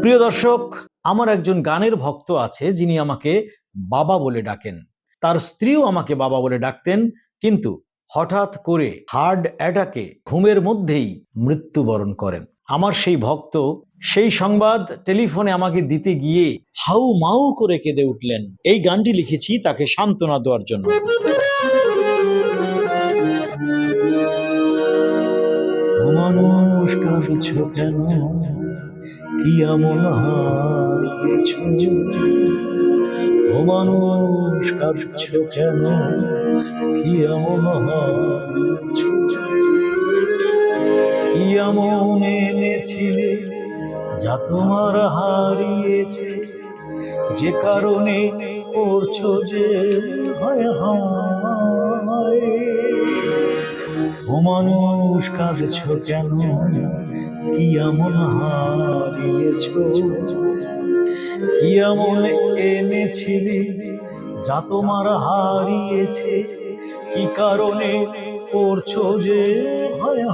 প্রিয় দর্শক, আমার একজন গানের ভক্ত আছে যিনি আমাকে বাবা বলে ডাকেন। তার স্ত্রীও আমাকে বাবা বলে ডাকতেন, কিন্তু হঠাৎ করে হার্ট অ্যাটাকে ঘুমের মধ্যেই মৃত্যুবরণ করেন। আমার সেই ভক্ত সেই সংবাদ টেলিফোনে আমাকে দিতে গিয়ে হাউ মাউ করে কেঁদে উঠলেন। এই গানটি লিখেছি তাকে সান্ত্বনা দেওয়ার জন্য। কি আমল হারিয়েছ ও মানুষ কাঁদছ কেন? কি আমল হারিয়েছ কি আমন এনেছিলে যা তোমার হারিয়েছে? যে কারণে করছ যে হয় হায় ও মানুষ কাঁদছ কেন? কি এমন হারিয়েছ? কি এমন এনেছিলে যা তোমার হারিয়েছে? কি কারণে করছ যে হায়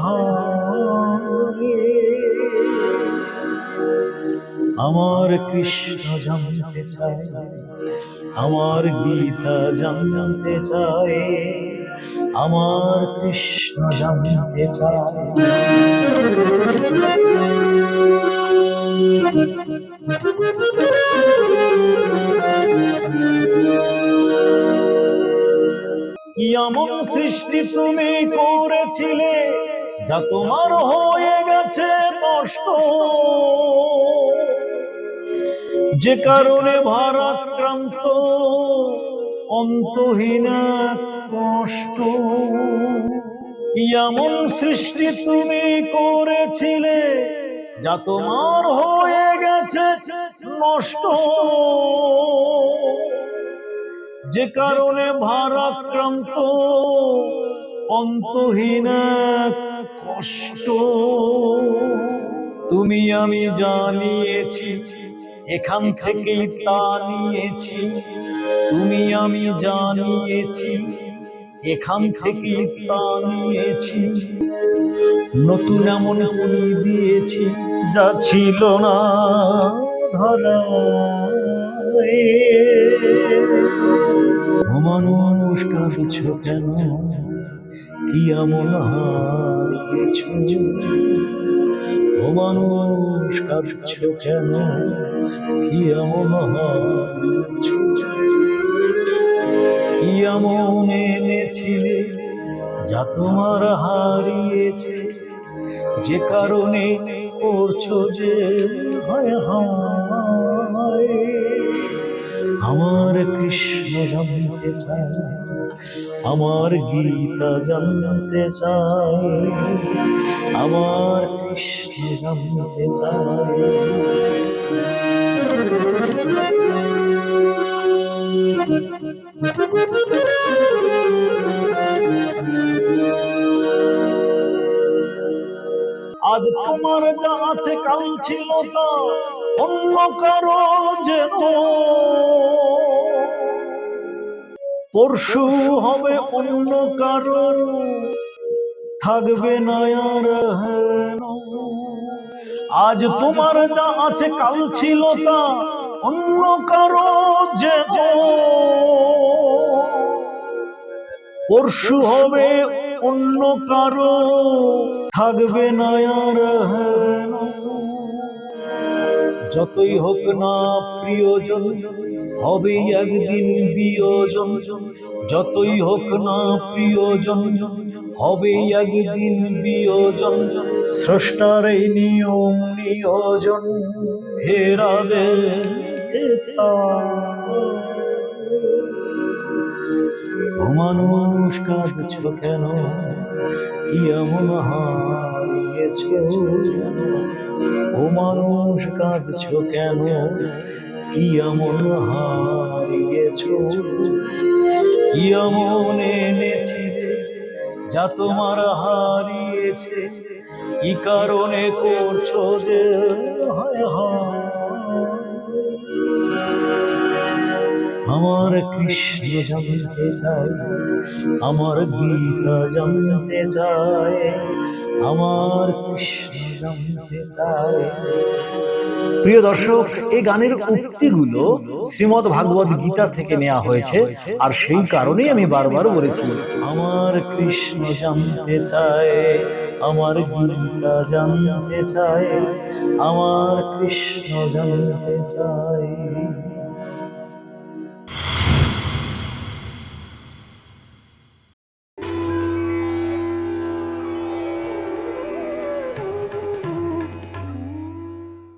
আমার কৃষ্ণ জানতে চায়, আমার গীতা জানতে চায়। আমার কৃষ্ণ জানতে চায়। কি এমন সৃষ্টি তুমি করেছিলে যা তোমার হয়ে গেছে নষ্ট? যে কারণে ভারাক্রান্ত, অন্তহীন কষ্ট কি এমন সৃষ্টি তুমি করেছিলে, যা তোমার হয়ে গেছে নষ্ট। যে কারণে ভারাক্রান্ত, অন্তহীন কষ্ট। তুমি আমি জানিয়েছি, এখান থেকেই তা নিয়েছি। তুমি আমি জানিয়েছি এখান থেকে তা নিয়েছি নতুন এমন কি দিয়েছি যা ছিল না ধরা মানুষ কাঁদছ কেন? কি এমন হারিয়েছ? মানুষ কাঁদছ কেন? কি এমন হারিয়েছ? কি এমন এনেছিলে, যা তোমার হারিয়েছে। যে কারণে করছ যে হায় হায়। আমার কৃষ্ণ জানতে চায়, আমার গীতা জানতে চায়, আমার কৃষ্ণ জানতে চায়। আজ তোমার যা আছে কাল ছিল তা অন্য কারও যেন পরশু হবে অন্য কারও থাকবে না আর। আজ তোমার যা আছে কাল ছিল তা অন্য কারও যে পরশু হবে অন্য কারও থাকবে না যতই হোক না প্রিয়জন হবে একদিন বিয়োজন। যতই হোক না প্রিয়জন হবে একদিন বিয়োজন। স্রষ্টার এই নিয়ম নিয়োজন ফেরাবে ও মানুষ কাঁদছ কেন? কি এমন ও মানুষ কাঁদছ কেন? কি এমন হারিয়েছ কি এমন এনেছি যা তোমার হারিয়েছে? কি কারণে করছ যে? হায় হায়। আমার কৃষ্ণ জানতে চায়, আমার গীতা জানতে চায়, আমার কৃষ্ণ জানতে চায়। প্রিয় দর্শক, এই গানের উক্তিগুলো শ্রীমদ ভাগবত গীতা থেকে নেওয়া হয়েছে, আর সেই কারণেই আমি বারবার বলেছি, আমার কৃষ্ণ জানতে চায়, আমার গীতা জানতে চায়, আমার কৃষ্ণ জানতে চায়।